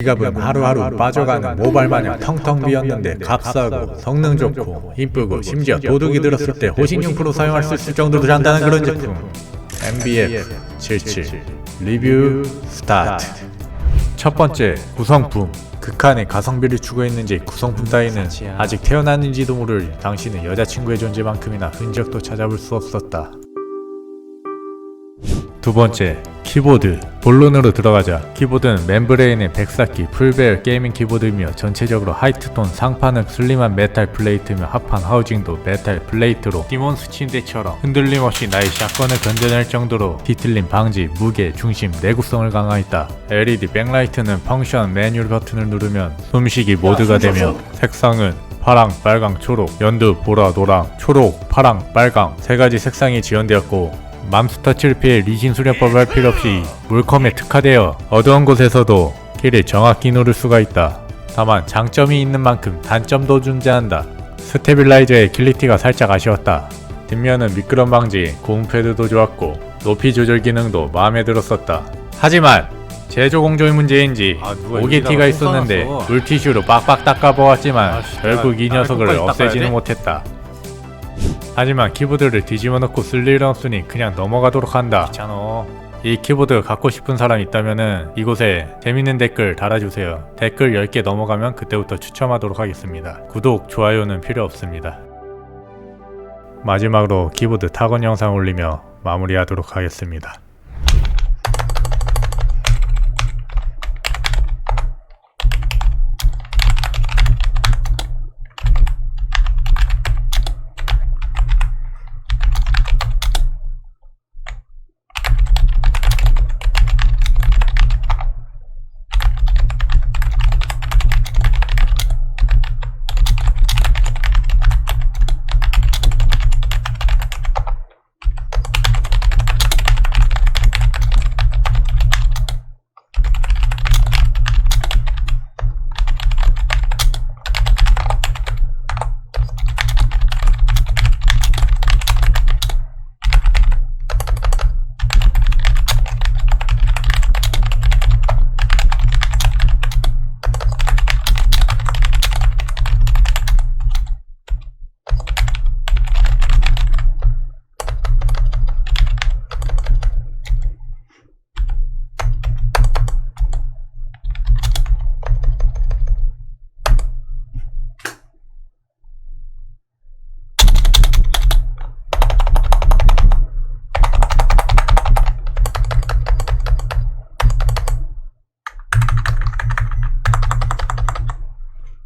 지갑은 하루하루 빠져가는 모발 마냥 텅텅 비었는데 값싸고 성능 좋고 이쁘고 심지어 도둑이 들었을 때 호신용프로 사용할 수 있을 정도로 잔다는 그런 제품. MBF 77 리뷰 스타트. 첫 번째 구성품. 극한의 가성비를 추구했는지 구성품 따위는 아직 태어났는지도 모를 당신의 여자친구의 존재만큼이나 흔적도 찾아볼 수 없었다. 두 번째, 키보드. 본론으로 들어가자. 키보드는 멤브레인의 104기 풀베어 게이밍 키보드이며 전체적으로 하이트톤 상판은 슬림한 메탈 플레이트며 하판 하우징도 메탈 플레이트로 디몬스 침대처럼 흔들림 없이 나의 샷건을 건져낼 정도로 뒤틀림 방지, 무게, 중심, 내구성을 강화했다. LED 백라이트는 펑션 매뉴얼 버튼을 누르면 숨쉬기 모드가 되며 색상은 파랑, 빨강, 초록, 연두, 보라, 노랑, 초록, 파랑, 빨강 세 가지 색상이 지원되었고 맘스터치를 피해 리신 수련법을 할 필요 없이 물컴에 특화되어 어두운 곳에서도 길을 정확히 누를 수가 있다. 다만 장점이 있는 만큼 단점도 존재한다. 스테빌라이저의 퀄리티가 살짝 아쉬웠다. 뒷면은 미끄럼 방지, 고무 패드도 좋았고 높이 조절 기능도 마음에 들었었다. 하지만 제조 공조의 문제인지 아, 오게티가 있었는데. 물티슈로 빡빡 닦아보았지만 아씨, 결국 이 아, 녀석을 없애지는? 못했다. 하지만 키보드를 뒤집어 놓고 쓸 일은 없으니 그냥 넘어가도록 한다. 귀찮어. 이 키보드 갖고 싶은 사람 있다면은 이곳에 재밌는 댓글 달아주세요. 댓글 10개 넘어가면 그때부터 추첨하도록 하겠습니다. 구독, 좋아요는 필요 없습니다. 마지막으로 키보드 타건 영상 올리며 마무리하도록 하겠습니다.